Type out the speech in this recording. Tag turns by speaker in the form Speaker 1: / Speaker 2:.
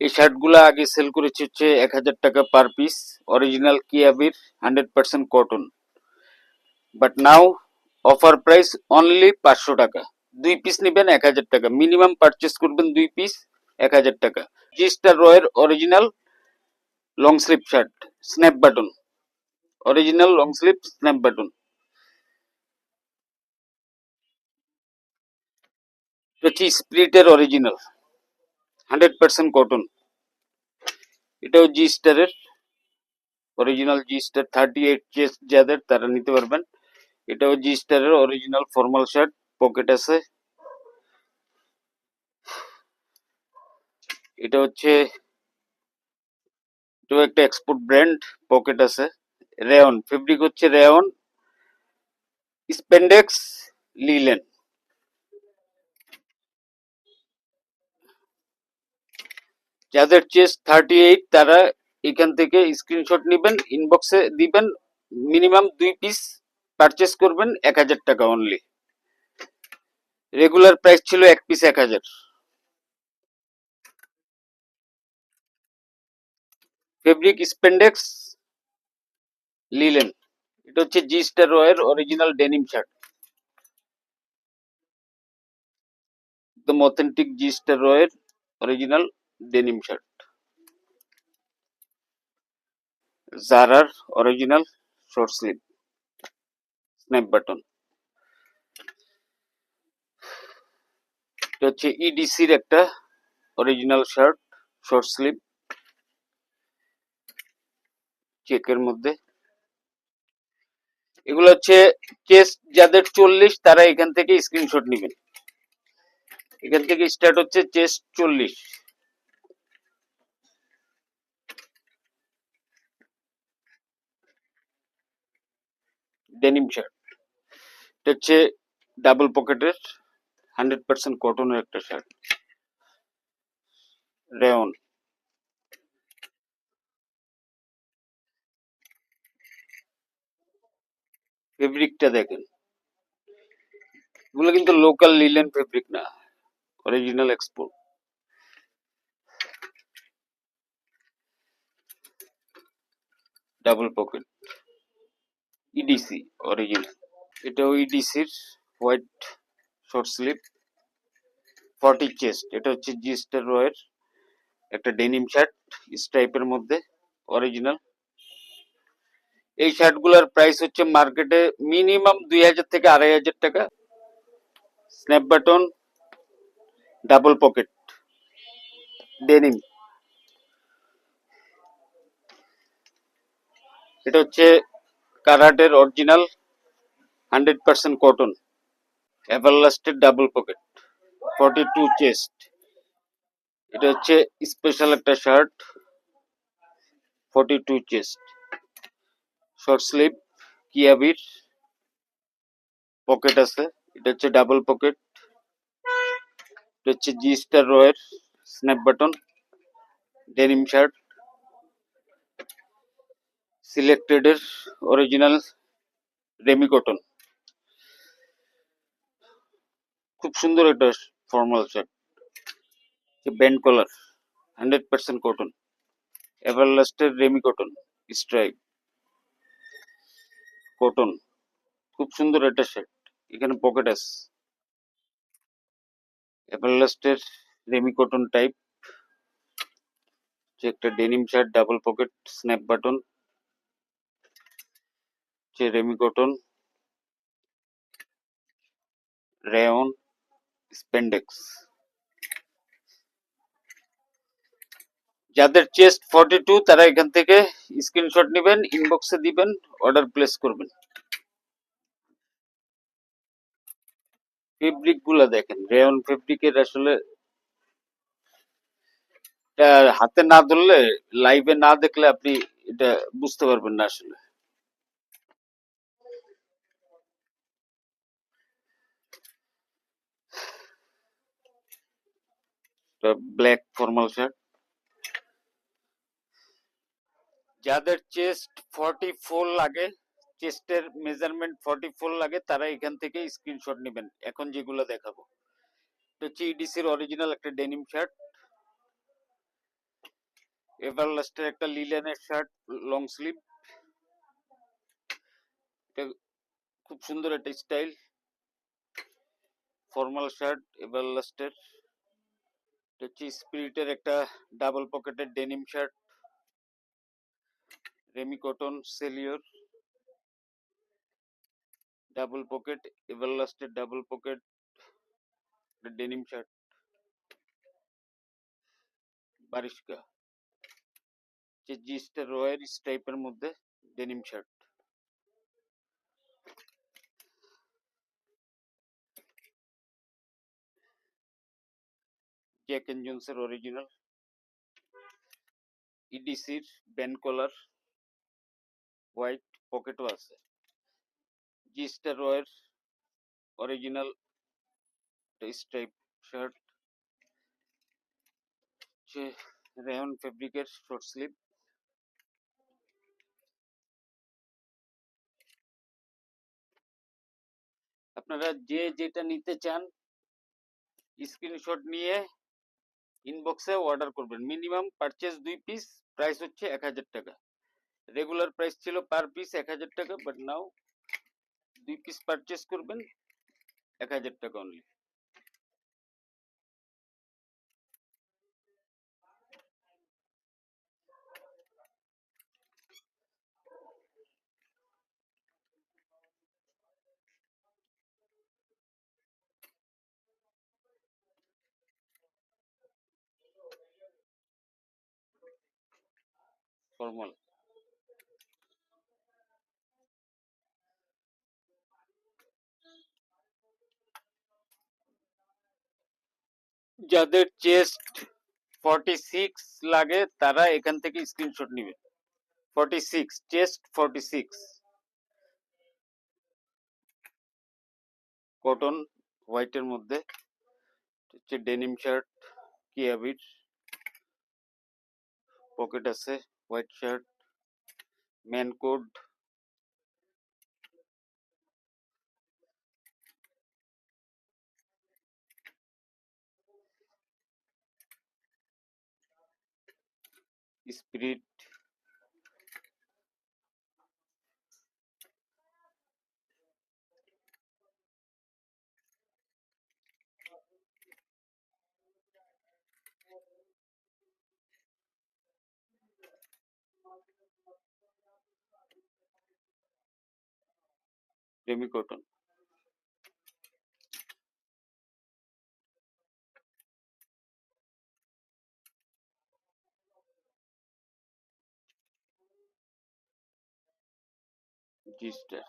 Speaker 1: এই শার্টগুলো আগে সেল করেছে হচ্ছে এক হাজার টাকা per piece. Original কিয়াবির hundred percent cotton but now offer price only পাঁচশো টাকা। দুই পিস নেবেন এক হাজার টাকা। মিনিমাম পারচেস করবেন দুই পিস এক হাজার টাকা। জি স্টার রয়ের original long sleeve shirt snap button original long sleeve snap button হচ্ছে স্প্রিটের অরিজিনাল হান্ড্রেড পার্সেন্ট কটন এটাও জি স্টারের original G Star thirty eight chest যাদের তারা নিতে পারবেন। এটাও জি স্টারের অরিজিনাল ফর্মাল শার্ট পকেট আছে। এটা হচ্ছে, এটাও একটা এক্সপোর্ট ব্র্যান্ড পকেট আছে। রেয়ন ফেব্রিক হচ্ছে রেয়ন স্পেন্ডেক্স লিলেন যাদের চেস্ট থার্টি এইট তারা এখান থেকে স্ক্রিনশট নেবেন ইনবক্সে দিবেন মিনিমাম দুই পিস পারচেস করবেন, এক হাজার টাকা অনলি রেগুলার প্রাইস ছিল এক পিস এক হাজার। ফেব্রিক স্পেন্ডেক্স লিলেন এটা হচ্ছে জি স্টার রয়ের অরিজিনাল ডেনিম শার্ট একদম অথেন্টিক জি স্টার রয়ের অরিজিনাল ডেনিম শার্ট জারার original short sleeve snap button এটা হচ্ছে ইডিসির একটা অরিজিনাল শার্ট শর্ট স্লিভ চেকের মধ্যে। এগুলো হচ্ছে চেস্ট যাদের চল্লিশ, তারা এখান থেকে স্ক্রিনশট নেবেন। এখান থেকে স্টার্ট হচ্ছে চেস্ট চল্লিশ। ডেনিম শার্ট এটা হচ্ছে ডাবল পকেটের হান্ড্রেড পার্সেন্ট কটনের একটা শার্ট রেয়ন ফেব্রিকটা দেখেন। এগুলো কিন্তু লোকাল লিলেন ফেব্রিক না original export double pocket EDC original এটাও ইডিসির white short sleeve forty chest এটা হচ্ছে জি স্টার রয়ের একটা ডেনিম শার্ট স্ট্রাইপের মধ্যে অরিজিনাল এই শার্টগুলোর প্রাইস হচ্ছে মার্কেটে মিনিমাম দুই হাজার থেকে আড়াই হাজার টাকা। Snap button double pocket denim এটা হচ্ছে কারাটের original hundred percent cotton এভারলাস্টের double pocket forty two chest এটা হচ্ছে স্পেশাল একটা shirt forty two chest short sleeve কিয়াবির pocket আছে। এটা হচ্ছে ডাবল পকেট এটা হচ্ছে জি স্টার রয়ের স্ন্যাপ বাটন ডেনিম শার্ট সিলেক্টেডের অরিজিনাল রেমি কটন খুব সুন্দর একটা formal shirt band collar hundred percent cotton এভারলাস্টের ramie cotton stripe cotton খুব সুন্দর একটা শার্ট এখানে পকেট আছে। এভারলাস্টের রেমি কটন টাইপ যে একটা denim shirt double pocket snap button যে রেমি কটন, রেয়ন, স্পেন্ডেক্স। যাদের চেস্ট ফর্টি টু, তারা এখান থেকে স্ক্রিনশট নেবেন ইনবক্সে দিবেন অর্ডার প্লেস করবেন। ফেব্রিকগুলা দেখেন, রেয়ন ফেব্রিকের আসলে হাতে না ধরলে লাইভে না দেখলে আপনি এটা বুঝতে পারবেন না আসলে। ব্ল্যাক ফর্মাল শার্ট যাদের চেস্ট ফর্টি ফোর লাগে চেস্টের মেজারমেন্ট ফর্টি ফোর লাগে, তারা এখান থেকে স্ক্রিনশট নেবেন। এখন যেগুলো দেখাবো। এটা হচ্ছে ইডিসির অরিজিনাল একটা ডেনিম শার্ট এভারলাস্টের একটা লিলেনের শার্ট লং স্লিভ এটা খুব সুন্দর একটা স্টাইল ফর্মাল শার্ট এভারলাস্টের এটা হচ্ছে স্পিরিটের একটা ডাবল পকেটের denim shirt, ramie cotton Celio double pocket, এভারলাস্টের double pocket denim shirt, Bershka যে জিস্টার রয়ের স্টাইপের মধ্যে ডেনিম শার্ট। জ্যাক এন্ড জোন্সের অরিজিনাল ইডিসির ব্যান্ড কলার হোয়াইট পকেটও আছে জিস্টার রয়ের অরিজিনাল স্ট্রাইপ শার্ট হচ্ছে রেয়ন ফেব্রিকের শর্ট স্লিভ আপনারা যে যেটা নিতে চান, স্ক্রিনশট নিয়ে ইনবক্সে অর্ডার করবেন। মিনিমাম পারচেস দুই পিস প্রাইস হচ্ছে এক হাজার টাকা। রেগুলার প্রাইস ছিল পার পিস এক হাজার টাকা বাট নাও দুই পিস পারচেস করবেন, এক হাজার টাকা অনলি ফর্মাল। যাদের চেস্ট ফর্টি সিক্স লাগে, তারা এখান থেকে স্ক্রিনশট নেবে। Forty six chest forty six cotton, হোয়াইটের মধ্যে। হচ্ছে ডেনিম শার্ট, কিয়াবির। পকেট আছে। White shirt man code spirit semi cotton G Star